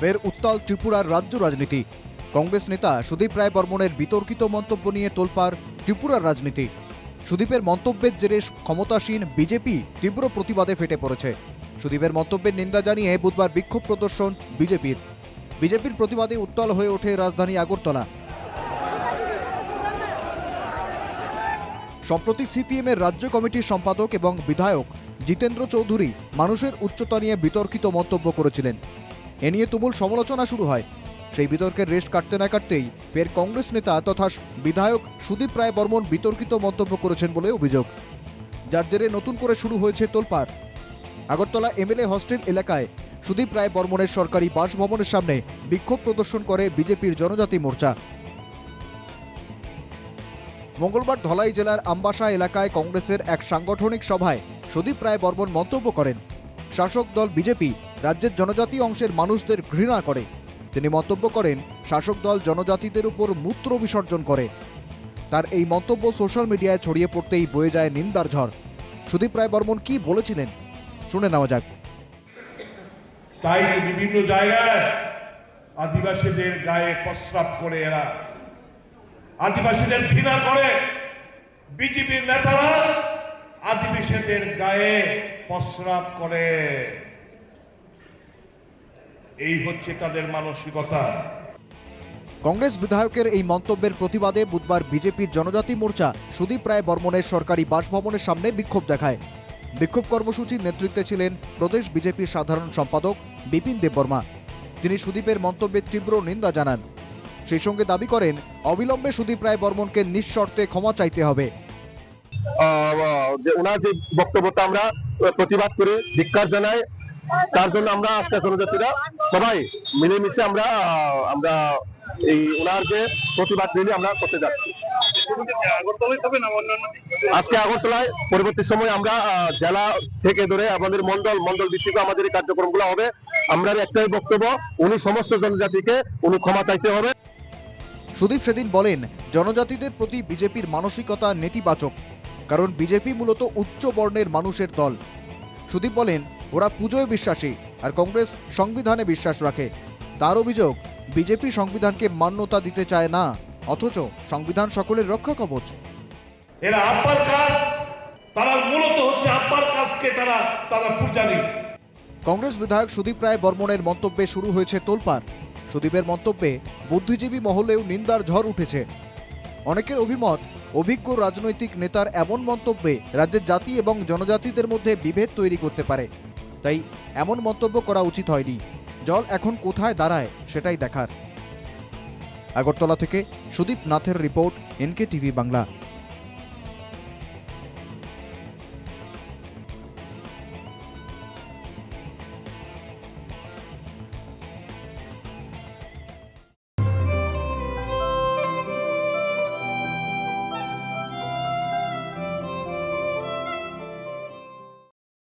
ফের উত্তাল ত্রিপুরার রাজ্য রাজনীতি। কংগ্রেস নেতা সুদীপ রায় বর্মনের বিতর্কিত মন্তব্য নিয়ে তোলপাড় ত্রিপুরার রাজনীতি। সুদীপের মন্তব্যের জেরে ক্ষমতাসীন বিজেপি তীব্র প্রতিবাদে ফেটে পড়েছে। সুদীপের মন্তব্যের নিন্দা জানিয়ে বুধবার বিক্ষোভ প্রদর্শন বিজেপির। বিজেপির প্রতিবাদে উত্তাল হয়ে ওঠে রাজধানী আগরতলা। সম্প্রতি সিপিএম এর রাজ্য কমিটির সম্পাদক এবং বিধায়ক জিতেন্দ্র চৌধুরী মানুষের উচ্চতা নিয়ে বিতর্কিত মন্তব্য করেছিলেন। এ নিয়ে তুমুল সমালোচনা শুরু হয়। সেই বিতর্কের রেশ কাটতে না কাটতেই ফের কংগ্রেস নেতা তথা বিধায়ক সুদীপ রায় বর্মন বিতর্কিত মন্তব্য করেছেন বলে অভিযোগ। যার জেরে নতুন করে শুরু হয়েছে তোলপাড়। আগরতলা এমএলএ হস্টেল এলাকায় সুদীপ রায় বর্মনের সরকারি বাসভবনের সামনে বিক্ষোভ প্রদর্শন করে বিজেপির জনজাতি মোর্চা। মঙ্গলবার ধলাই জেলার আম্বাসা এলাকায় কংগ্রেসের এক সাংগঠনিক সভায় সুদীপ রায় বর্মন মন্তব্য করেন। শাসক দল বিজেপি রাজ্যের জনজাতি অংশের মানুষদের ঘৃণা করে। তিনি মন্তব্য করেন, শাসক দল জনজাতিদের উপর মূত্র বিসর্জন করে। তার এই মন্তব্য সোশ্যাল মিডিয়ায় ছড়িয়ে পড়তেই বয়ে যায় নিন্দার ঝড়। সুদীপ রায় বর্মন কি বলেছিলেন? শুনে নেওয়া যাক। তাই বিভিন্ন জায়গায় আদিবাসীদের গায়ে প্রস্রাব করে এরা। আদিবাসীদের ঘৃণা করে বিজেপির নেতারা আদিবাসীদের গায়ে প্রস্রাব করে। এই হচ্ছে তাদের মানসিকতা। কংগ্রেস বিধায়কের এই মন্তব্যের প্রতিবাদে বুধবার বিজেপির জনজাতি মোর্চা সুদীপ রায় বর্মনের সরকারি বাসভবনের সামনে বিক্ষোভ দেখায়। বিক্ষোভ কর্মসূচির নেতৃত্বে ছিলেন প্রদেশ বিজেপির সাধারণ সম্পাদক বিপিন দেববর্মা। তিনি সুদীপের মন্তব্যের তীব্র নিন্দা জানান। সেই সঙ্গে দাবি করেন অবিলম্বে সুদীপ রায় বর্মনকে নিঃশর্তে ক্ষমা চাইতে হবে। আহ, যে ওনার যে বক্তব্যটা আমরা প্রতিবাদ করে ধিক্কার জানাই। তার জন্য আমরা আজকে জনজাতিরা সবাই মিলেমিশে আমরা আমরা এই ওনার যে প্রতিবাদ রেলি আমরা করতে যাচ্ছি। আজকে আগরতলায় পরবর্তী সময় আমরা জেলা থেকে ধরে আমাদের মন্ডল মন্ডল ভিত্তিক আমাদের এই কার্যক্রমগুলো হবে। আমরা একটাই বক্তব্য, উনি সমস্ত জনজাতিকে, উনি ক্ষমা চাইতে হবে। সুদীপ সেদিন বলেন, জনজাতিদের প্রতি বিজেপির মানসিকতা নেতিবাচক, কারণ বিজেপি মূলত উচ্চ বর্ণের মানুষের দল। সুদীপ বলেন ওরা পুজোয় বিশ্বাসী আর কংগ্রেস সংবিধানে বিশ্বাস রাখে। তার অভিযোগ বিজেপি সংবিধানকে মান্যতা দিতে চায় না অথচ সংবিধান সকলের রক্ষা কবচ। এরা আব্বার কাজ তারা মূলত হচ্ছে আব্বার কাজকে তারা তারা পূজারী। কংগ্রেস বিধায়ক সুদীপ রায় বর্মনের মন্তব্যে শুরু হয়েছে তোলপাড়। সুদীপের মন্তব্যে বুদ্ধিজীবী মহলেও নিন্দার ঝড় উঠেছে। অনেকের অভিমত অভিজ্ঞ রাজনৈতিক নেতার এমন মন্তব্যে রাজ্যের জাতি এবং জনজাতিদের মধ্যে বিভেদ তৈরি করতে পারে। তাই এমন মন্তব্য করা উচিত হয়নি। জল এখন কোথায় দাঁড়ায় সেটাই দেখার। আগরতলা থেকে সুদীপ নাথের রিপোর্ট এনকে টিভি বাংলা।